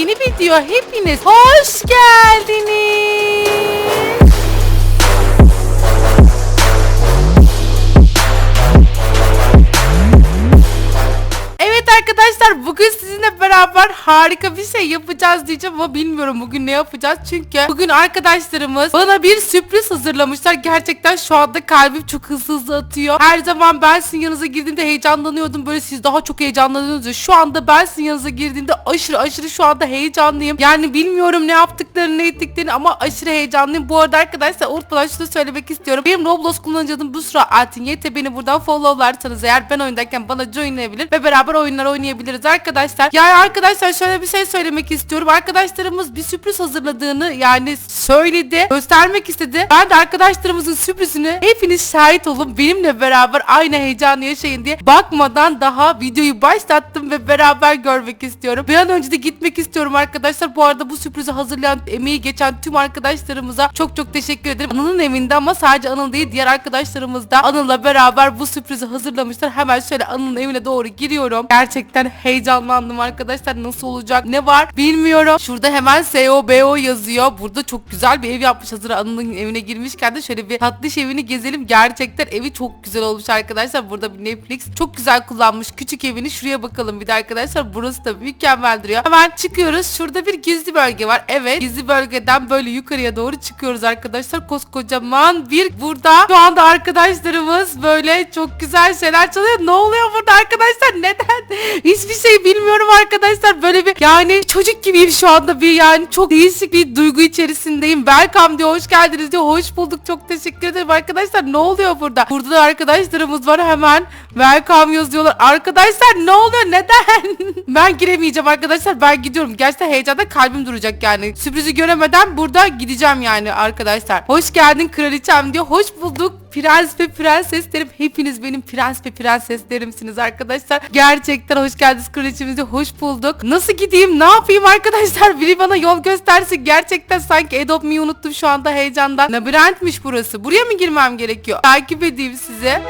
yeni video hepiniz hoş geldiniz. Beraber harika bir şey yapacağız diyeceğim ama bilmiyorum bugün ne yapacağız çünkü bugün arkadaşlarımız bana bir sürpriz hazırlamışlar. Gerçekten şu anda kalbim çok hızlı hızlı atıyor. Her zaman ben sizin yanınıza girdiğimde heyecanlanıyordum böyle siz daha çok heyecanlanıyorsunuz. ya. Şu anda ben sizin yanınıza girdiğimde aşırı aşırı şu anda heyecanlıyım. Yani bilmiyorum ne yaptıklarını ne ettiklerini ama aşırı heyecanlıyım. Bu arada arkadaşlar unutmadan şunu söylemek istiyorum. Benim Roblox kullanıcı adım Busra Altin YT beni buradan followlarsanız eğer ben oyundayken bana joinleyebilir ve beraber oyunlar oynayabiliriz arkadaşlar. Yani arkadaşlar şöyle bir şey söylemek istiyorum. Arkadaşlarımız bir sürpriz hazırladığını yani söyledi. Göstermek istedi. Ben de arkadaşlarımızın sürprizini hepiniz şahit olun. Benimle beraber aynı heyecanı yaşayın diye bakmadan daha videoyu başlattım ve beraber görmek istiyorum. Bir an önce de gitmek istiyorum arkadaşlar. Bu arada bu sürprizi hazırlayan, emeği geçen tüm arkadaşlarımıza çok çok teşekkür ederim. Anıl'ın evinde ama sadece Anıl değil diğer arkadaşlarımız da Anıl'la beraber bu sürprizi hazırlamışlar. Hemen şöyle Anıl'ın evine doğru giriyorum. Gerçekten heyecanlandım arkadaşlar. Nasıl olacak? Ne var? Bilmiyorum. Şurada hemen SOBO yazıyor. Burada çok güzel bir ev yapmış hazır Anıl'ın evine girmişken de şöyle bir tatlış evini gezelim. Gerçekten evi çok güzel olmuş arkadaşlar. Burada bir Netflix çok güzel kullanmış küçük evini. Şuraya bakalım bir de arkadaşlar. Burası da mükemmel duruyor. Hemen çıkıyoruz. Şurada bir gizli bölge var. Evet gizli bölgeden böyle yukarıya doğru çıkıyoruz arkadaşlar. Koskocaman bir burada şu anda arkadaşlarımız böyle çok güzel şeyler çalıyor. Ne oluyor burada arkadaşlar? Neden? Hiçbir şey bilmiyorum arkadaşlar. Böyle bir yani çocuk gibiyim şu anda bir yani çok değişik bir duygu içerisindeyim. Welcome diyor. Hoş geldiniz diyor. Hoş bulduk. Çok teşekkür ederim arkadaşlar. Ne oluyor burada? Burada da arkadaşlarımız var hemen. Welcome yazıyorlar. Arkadaşlar ne oluyor? Neden? ben giremeyeceğim arkadaşlar. Ben gidiyorum. Gerçekten heyecanda kalbim duracak yani. Sürprizi göremeden burada gideceğim yani arkadaşlar. Hoş geldin kraliçem diyor. Hoş bulduk. Prens ve prenseslerim. Hepiniz benim prens ve prenseslerimsiniz arkadaşlar. Gerçekten hoş geldiniz kraliçemize. Hoş bulduk. Nasıl gideyim? Ne yapayım arkadaşlar? Biri bana yol göstersin. Gerçekten sanki Adopt Me'yi unuttum şu anda heyecandan. Labirentmiş burası. Buraya mı girmem gerekiyor? Takip edeyim size.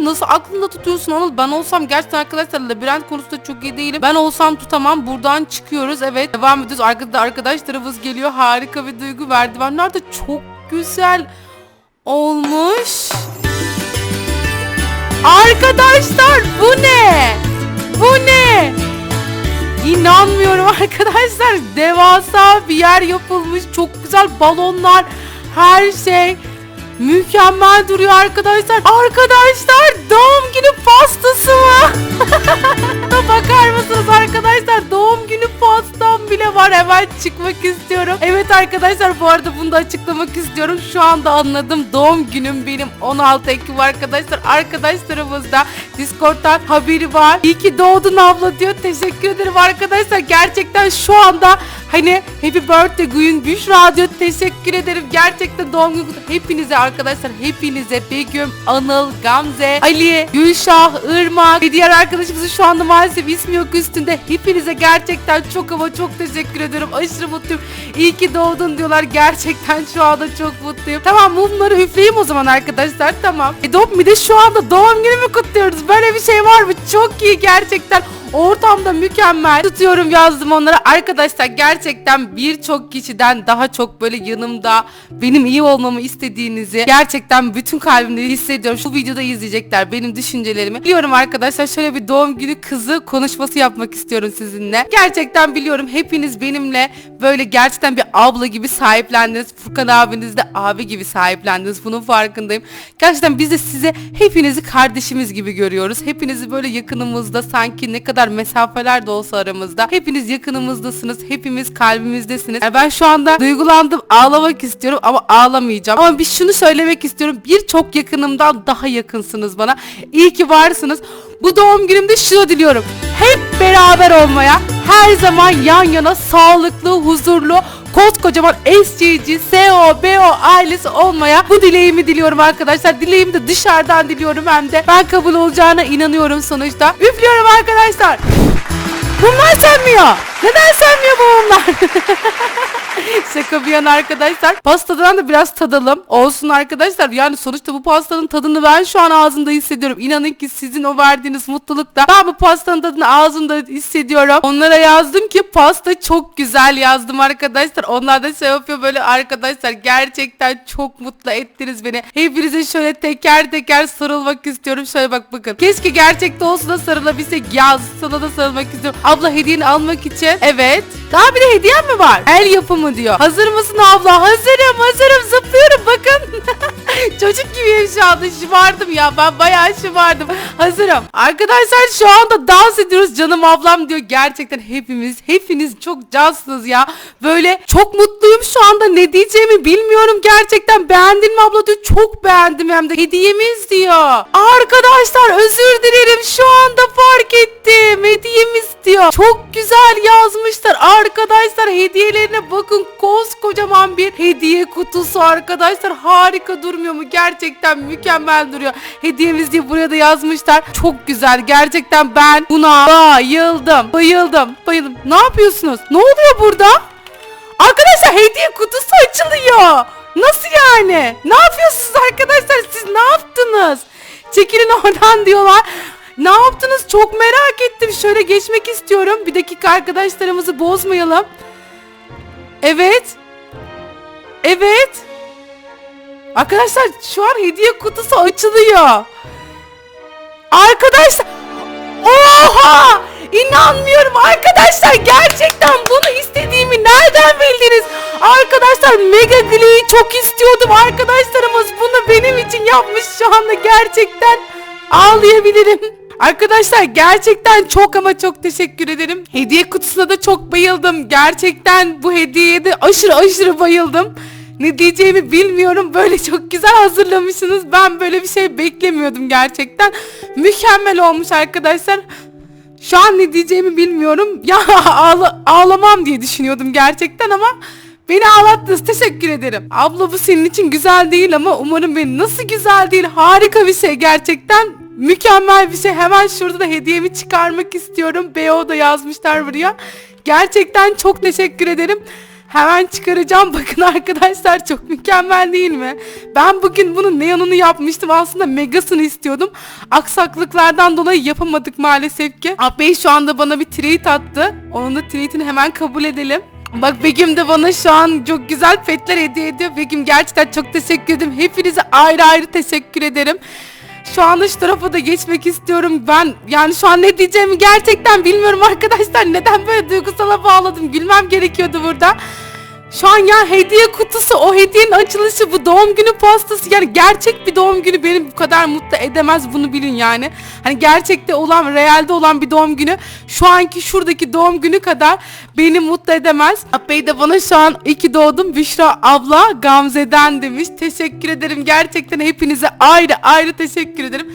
Nasıl aklında tutuyorsun Anıl? Ben olsam gerçekten arkadaşlar labirent konusunda çok iyi değilim. Ben olsam tutamam. Buradan çıkıyoruz. Evet devam ediyoruz. Arkada arkadaşlarımız geliyor. Harika bir duygu. Merdivenler de çok güzel olmuş. Arkadaşlar bu ne? Bu ne? İnanmıyorum arkadaşlar. Devasa bir yer yapılmış. Çok güzel balonlar. Her şey. Mükemmel duruyor arkadaşlar. Arkadaşlar var. Hemen çıkmak istiyorum. Evet arkadaşlar bu arada bunu da açıklamak istiyorum. Şu anda anladım. Doğum günüm benim 16 Ekim arkadaşlar. Arkadaşlarımız da Discord'dan haberi var. İyi ki doğdun abla diyor. Teşekkür ederim arkadaşlar. Gerçekten şu anda hani Happy Birthday Gün Büşra diyor. Teşekkür ederim. Gerçekten doğum günü kutlu- Hepinize arkadaşlar hepinize Begüm, Anıl, Gamze, Ali, Gülşah, Irmak ve diğer arkadaşımızın şu anda maalesef ismi yok üstünde. Hepinize gerçekten çok ama çok teşekkür ediyorum. Aşırı mutluyum. İyi ki doğdun diyorlar. Gerçekten şu anda çok mutluyum. Tamam mumları üfleyeyim o zaman arkadaşlar. Tamam. E Dop de şu anda doğum günümü kutluyoruz. Böyle bir şey var mı? Çok iyi gerçekten. Ortamda mükemmel. Tutuyorum yazdım onlara. Arkadaşlar gerçekten birçok kişiden daha çok böyle yanımda benim iyi olmamı istediğinizi gerçekten bütün kalbimde hissediyorum. Şu videoda izleyecekler benim düşüncelerimi. Biliyorum arkadaşlar şöyle bir doğum günü kızı konuşması yapmak istiyorum sizinle. Gerçekten biliyorum hepiniz benimle böyle gerçekten bir abla gibi sahiplendiniz. Furkan abiniz de abi gibi sahiplendiniz. Bunun farkındayım. Gerçekten biz de size hepinizi kardeşimiz gibi görüyoruz. Hepinizi böyle yakınımızda sanki ne kadar mesafeler de olsa aramızda. Hepiniz yakınımızdasınız. Hepimiz kalbimizdesiniz. Yani ben şu anda duygulandım. Ağlamak istiyorum ama ağlamayacağım. Ama bir şunu söylemek istiyorum. Birçok yakınımdan daha yakınsınız bana. İyi ki varsınız. Bu doğum günümde şunu diliyorum. Hep beraber olmaya, her zaman yan yana sağlıklı, huzurlu, koskocaman SCG, SEO, BO ailesi olmaya bu dileğimi diliyorum arkadaşlar. Dileğimi de dışarıdan diliyorum hem de ben kabul olacağına inanıyorum sonuçta. Üflüyorum arkadaşlar. Mumlar sönmüyor. Neden sönmüyor bu mumlar? Şaka bir yana arkadaşlar. Pastadan da biraz tadalım. Olsun arkadaşlar. Yani sonuçta bu pastanın tadını ben şu an ağzımda hissediyorum. İnanın ki sizin o verdiğiniz mutlulukta ben bu pastanın tadını ağzımda hissediyorum. Onlara yazdım ki pasta çok güzel yazdım arkadaşlar. Onlar da şey yapıyor böyle arkadaşlar gerçekten çok mutlu ettiniz beni. Hepinize şöyle teker teker sarılmak istiyorum. Şöyle bak bakın. Keşke gerçekte olsa da sarılabilsek. Yaz sana da sarılmak istiyorum. Abla hediyeni almak için. Evet. Daha bir de hediyem mi var? El yapımı diyor. Hazır mısın abla? Hazırım hazırım zıplıyorum bakın. Çocuk gibiyim şu anda şımardım ya ben bayağı şımardım. Hazırım. Arkadaşlar şu anda dans ediyoruz canım ablam diyor. Gerçekten hepimiz hepiniz çok cansınız ya. Böyle çok mutluyum şu anda ne diyeceğimi bilmiyorum. Gerçekten beğendin mi abla diyor. Çok beğendim hem de hediyemiz diyor. Arkadaşlar özür dilerim şu anda fark ettim. Hediyemiz diyor. Çok güzel yazmışlar. Arkadaşlar hediyelerine bakın koskocaman bir hediye kutusu arkadaşlar. Harika durmuyor mu? Gerçekten mükemmel duruyor. Hediyemiz diye buraya da yazmışlar. Çok güzel. Gerçekten ben buna bayıldım. Bayıldım. Bayıldım. Ne yapıyorsunuz? Ne oluyor burada? Arkadaşlar hediye kutusu açılıyor. Nasıl yani? Ne yapıyorsunuz arkadaşlar? Siz ne yaptınız? Çekilin oradan diyorlar. Ne yaptınız? Çok merak ettim. Şöyle geçmek istiyorum. Bir dakika arkadaşlarımızı bozmayalım. Evet. Evet. Arkadaşlar şu an hediye kutusu açılıyor. Arkadaşlar. Oha! İnanmıyorum arkadaşlar gerçekten bunu istediğimi nereden bildiniz? Arkadaşlar Mega Glee'yi çok istiyordum arkadaşlarımız bunu benim için yapmış şu anda gerçekten ağlayabilirim. Arkadaşlar gerçekten çok ama çok teşekkür ederim. Hediye kutusuna da çok bayıldım. Gerçekten bu hediyeye de aşırı aşırı bayıldım. Ne diyeceğimi bilmiyorum. Böyle çok güzel hazırlamışsınız. Ben böyle bir şey beklemiyordum gerçekten. Mükemmel olmuş arkadaşlar. Şu an ne diyeceğimi bilmiyorum. Ya ağla- ağlamam diye düşünüyordum gerçekten ama beni ağlattınız. Teşekkür ederim. Abla bu senin için güzel değil ama umarım benim nasıl güzel değil. Harika bir şey gerçekten. Mükemmel bir şey. Hemen şurada da hediyemi çıkarmak istiyorum. BO da yazmışlar buraya. Gerçekten çok teşekkür ederim. Hemen çıkaracağım. Bakın arkadaşlar çok mükemmel değil mi? Ben bugün bunun neonunu yapmıştım. Aslında megasını istiyordum. Aksaklıklardan dolayı yapamadık maalesef ki. Bey şu anda bana bir tweet attı. Onun da tweetini hemen kabul edelim. Bak Begüm de bana şu an çok güzel petler hediye ediyor. Begüm gerçekten çok teşekkür ederim. Hepinize ayrı ayrı teşekkür ederim. Şu anda şu tarafa da geçmek istiyorum. Ben yani şu an ne diyeceğimi gerçekten bilmiyorum arkadaşlar. Neden böyle duygusala bağladım? Gülmem gerekiyordu burada. Şu an ya hediye kutusu, o hediyenin açılışı, bu doğum günü pastası yani gerçek bir doğum günü beni bu kadar mutlu edemez bunu bilin yani. Hani gerçekte olan, realde olan bir doğum günü şu anki şuradaki doğum günü kadar beni mutlu edemez. Bey de bana şu an iki doğdum Büşra abla Gamze'den demiş. Teşekkür ederim gerçekten hepinize ayrı ayrı teşekkür ederim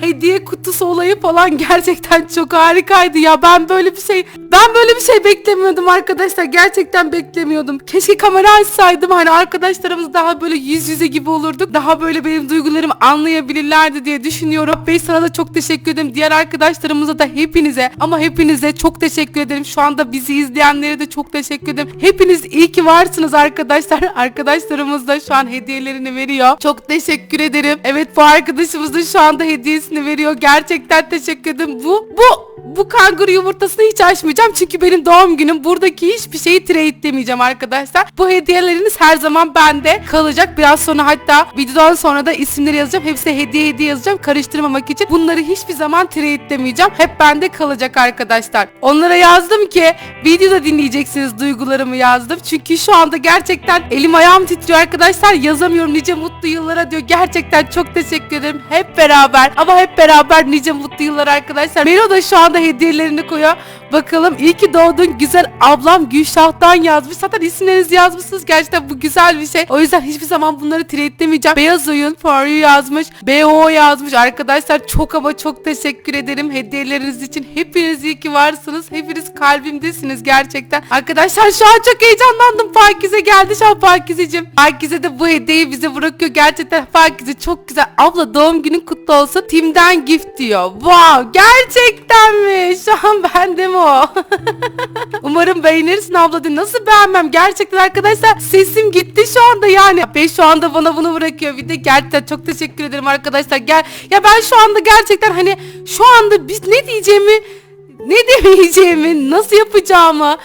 hediye kutusu olayı falan gerçekten çok harikaydı ya. Ben böyle bir şey ben böyle bir şey beklemiyordum arkadaşlar. Gerçekten beklemiyordum. Keşke kamera açsaydım. Hani arkadaşlarımız daha böyle yüz yüze gibi olurduk. Daha böyle benim duygularımı anlayabilirlerdi diye düşünüyorum. Bey sana da çok teşekkür ederim. Diğer arkadaşlarımıza da hepinize ama hepinize çok teşekkür ederim. Şu anda bizi izleyenlere de çok teşekkür ederim. Hepiniz iyi ki varsınız arkadaşlar. Arkadaşlarımız da şu an hediyelerini veriyor. Çok teşekkür ederim. Evet bu arkadaşımız da şu anda hediyesini veriyor. Gerçekten teşekkür ederim. Bu bu bu kanguru yumurtasını hiç açmayacağım çünkü benim doğum günüm buradaki hiçbir şeyi trade demeyeceğim arkadaşlar. Bu hediyeleriniz her zaman bende kalacak. Biraz sonra hatta videodan sonra da isimleri yazacağım. Hepsi hediye hediye yazacağım karıştırmamak için. Bunları hiçbir zaman trade demeyeceğim. Hep bende kalacak arkadaşlar. Onlara yazdım ki videoda dinleyeceksiniz duygularımı yazdım. Çünkü şu anda gerçekten elim ayağım titriyor arkadaşlar. Yazamıyorum nice mutlu yıllara diyor. Gerçekten çok teşekkür ederim. Hep beraber ama hep beraber nice mutlu yıllar arkadaşlar. Melo da şu anda hediyelerini koyuyor. Bakalım iyi ki doğdun güzel ablam Gülşah'tan yazmış. Zaten isimlerinizi yazmışsınız. Gerçekten bu güzel bir şey. O yüzden hiçbir zaman bunları trade'lemeyeceğim. Beyaz oyun for you yazmış. BO yazmış. Arkadaşlar çok ama çok teşekkür ederim. Hediyeleriniz için hepiniz iyi ki varsınız. Hepiniz kalbimdesiniz gerçekten. Arkadaşlar şu an çok heyecanlandım. Pakize geldi şu an Pakizeciğim. Pakize de bu hediyeyi bize bırakıyor. Gerçekten Pakize çok güzel. Abla doğum günün kutlu olsun. Tim'den gift diyor. Wow gerçekten mi? Şu an bende mi o? Umarım beğenirsin abla diyor. Nasıl beğenmem? Gerçekten arkadaşlar sesim gitti şu anda yani. Bey şu anda bana bunu bırakıyor. Bir de gerçekten çok teşekkür ederim arkadaşlar. Gel ya ben şu anda gerçekten hani şu anda biz ne diyeceğimi ne demeyeceğimi, nasıl yapacağımı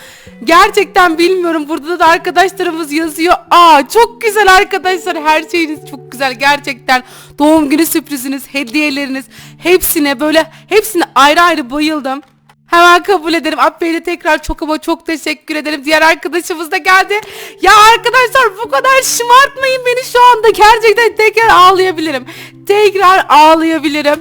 gerçekten bilmiyorum. Burada da arkadaşlarımız yazıyor. Aa çok güzel arkadaşlar. Her şeyiniz çok güzel gerçekten. Doğum günü sürpriziniz, hediyeleriniz hepsine böyle hepsine ayrı ayrı bayıldım. Hemen kabul ederim. Abbey'e de tekrar çok ama çok teşekkür ederim. Diğer arkadaşımız da geldi. Ya arkadaşlar bu kadar şımartmayın beni şu anda. Gerçekten tekrar ağlayabilirim. Tekrar ağlayabilirim.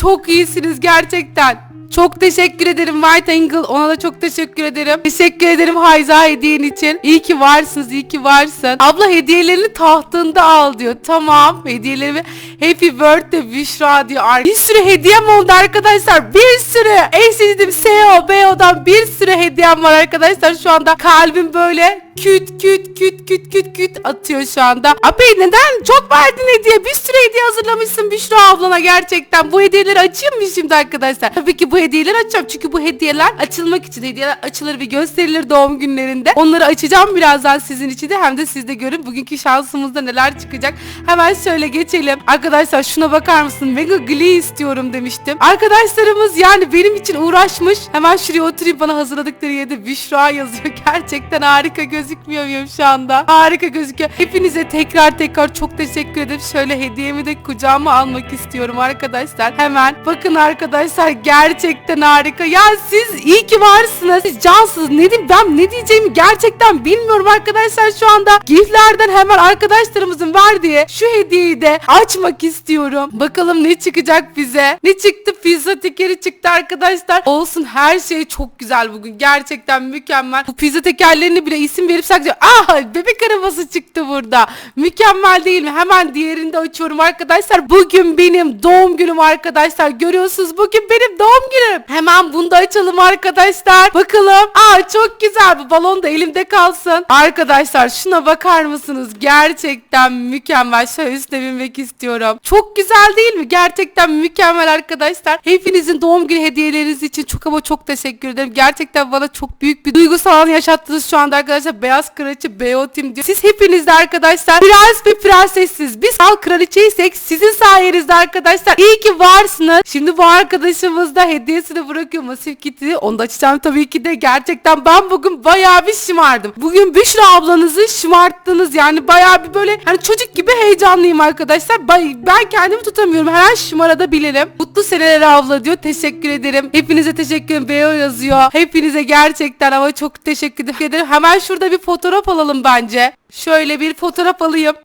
Çok iyisiniz gerçekten. Çok teşekkür ederim White Angle. Ona da çok teşekkür ederim. Teşekkür ederim Hayza hediyen için. İyi ki varsınız, iyi ki varsın. Abla hediyelerini tahtında al diyor. Tamam. Hediyelerimi Happy Birthday Büşra diyor. Bir sürü hediyem oldu arkadaşlar. Bir sürü. En sevdiğim SEO, BEO'dan bir sürü hediyem var arkadaşlar. Şu anda kalbim böyle küt küt küt küt küt küt atıyor şu anda. Abi neden? Çok verdin hediye. Bir sürü hediye hazırlamışsın Büşra ablana gerçekten. Bu hediyeleri açayım mı şimdi arkadaşlar? Tabii ki bu hediyeleri açacağım. Çünkü bu hediyeler açılmak için hediyeler açılır ve gösterilir doğum günlerinde. Onları açacağım birazdan sizin için de hem de siz de görün bugünkü şansımızda neler çıkacak. Hemen şöyle geçelim. Arkadaşlar şuna bakar mısın? Mega Glee istiyorum demiştim. Arkadaşlarımız yani benim için uğraşmış. Hemen şuraya oturayım bana hazırladıkları yerde Büşra yazıyor. Gerçekten harika gözükmüyor muyum şu anda? Harika gözüküyor. Hepinize tekrar tekrar çok teşekkür ederim. Şöyle hediyemi de kucağıma almak istiyorum arkadaşlar. Hemen bakın arkadaşlar gerçekten harika. Ya siz iyi ki varsınız. Siz cansınız. Ne diyeyim ben ne diyeceğimi gerçekten bilmiyorum arkadaşlar şu anda. Giflerden hemen arkadaşlarımızın verdiği şu hediyeyi de açmak istiyorum. Bakalım ne çıkacak bize. Ne çıktı? Pizza tekeri çıktı arkadaşlar. Olsun her şey çok güzel bugün. Gerçekten mükemmel. Bu pizza tekerlerini bile isim verip sadece ah bebek arabası çıktı burada. Mükemmel değil mi? Hemen diğerini de açıyorum arkadaşlar. Bugün benim doğum günüm arkadaşlar. Görüyorsunuz bugün benim doğum günüm. Hemen bunu da açalım arkadaşlar. Bakalım. Aa çok güzel. Bu balon da elimde kalsın. Arkadaşlar şuna bakar mısınız? Gerçekten mükemmel. Şöyle üstüne binmek istiyorum. Çok güzel değil mi? Gerçekten mükemmel arkadaşlar. Hepinizin doğum günü hediyeleriniz için çok ama çok teşekkür ederim. Gerçekten bana çok büyük bir duygusal an yaşattınız şu anda arkadaşlar. Beyaz Kraliçe BO Team diyor. Siz hepiniz de arkadaşlar prens ve prensessiz. Biz kral kraliçeysek sizin sayenizde arkadaşlar. İyi ki varsınız. Şimdi bu arkadaşımız da hediyesini bırakıyor Masif Kitty. Onu da açacağım tabii ki de. Gerçekten ben bugün bayağı bir şımardım. Bugün Büşra ablanızı şımarttınız. Yani bayağı bir böyle hani çocuk gibi heyecanlıyım arkadaşlar. Ben kendimi tutamıyorum. Her an şımarabilirim. Mutlu seneler abla diyor. Teşekkür ederim. Hepinize teşekkür ederim. BO yazıyor. Hepinize gerçekten ama çok teşekkür ederim. Hemen şurada bir fotoğraf alalım bence. Şöyle bir fotoğraf alayım.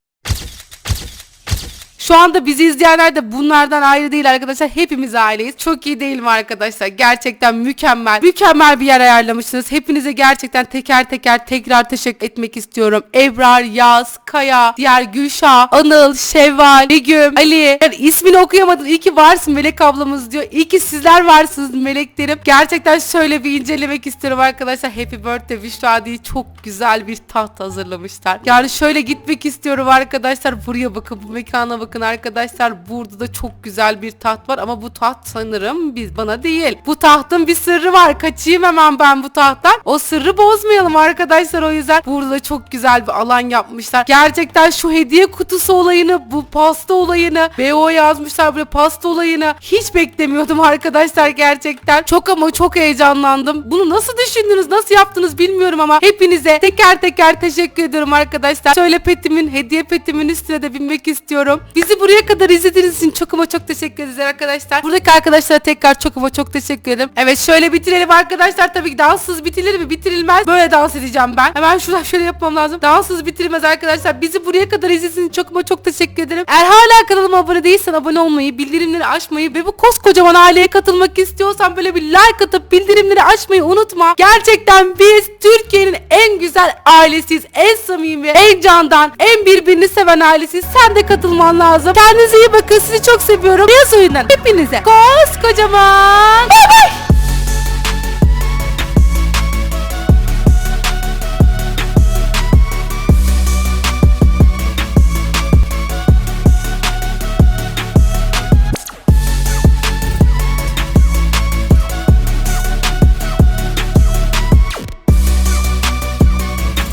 Şu anda bizi izleyenler de bunlardan ayrı değil arkadaşlar. Hepimiz aileyiz. Çok iyi değil mi arkadaşlar? Gerçekten mükemmel. Mükemmel bir yer ayarlamışsınız. Hepinize gerçekten teker teker tekrar teşekkür etmek istiyorum. Ebrar, Yaz, Kaya, diğer Gülşah, Anıl, Şevval, Begüm, Ali. Yani ismini okuyamadım. İyi ki varsın Melek ablamız diyor. İyi ki sizler varsınız meleklerim. Gerçekten şöyle bir incelemek istiyorum arkadaşlar. Happy Birthday Büşra diye çok güzel bir taht hazırlamışlar. Yani şöyle gitmek istiyorum arkadaşlar. Buraya bakın bu mekana bakın arkadaşlar. Burada da çok güzel bir taht var ama bu taht sanırım biz bana değil. Bu tahtın bir sırrı var. Kaçayım hemen ben bu tahttan. O sırrı bozmayalım arkadaşlar o yüzden. Burada da çok güzel bir alan yapmışlar. Gerçekten şu hediye kutusu olayını, bu pasta olayını, BO yazmışlar buraya pasta olayını hiç beklemiyordum arkadaşlar gerçekten. Çok ama çok heyecanlandım. Bunu nasıl düşündünüz, nasıl yaptınız bilmiyorum ama hepinize teker teker teşekkür ediyorum arkadaşlar. Şöyle petimin, hediye petimin üstüne de binmek istiyorum. Biz Bizi buraya kadar izlediğiniz için çok ama çok teşekkür ederiz arkadaşlar. Buradaki arkadaşlara tekrar çok ama çok teşekkür ederim. Evet şöyle bitirelim arkadaşlar. Tabii ki danssız bitirir mi? Bitirilmez. Böyle dans edeceğim ben. Hemen şuradan şöyle yapmam lazım. Danssız bitirilmez arkadaşlar. Bizi buraya kadar izlediğiniz için çok ama çok teşekkür ederim. Eğer hala kanalıma abone değilsen abone olmayı, bildirimleri açmayı ve bu koskocaman aileye katılmak istiyorsan böyle bir like atıp bildirimleri açmayı unutma. Gerçekten biz Türkiye'nin en güzel ailesiyiz. En samimi, en candan, en birbirini seven ailesiyiz. Sen de katılman lazım. Kendinize iyi bakın. Sizi çok seviyorum. Yaz oyundan hepinize koskocaman. Bay bay.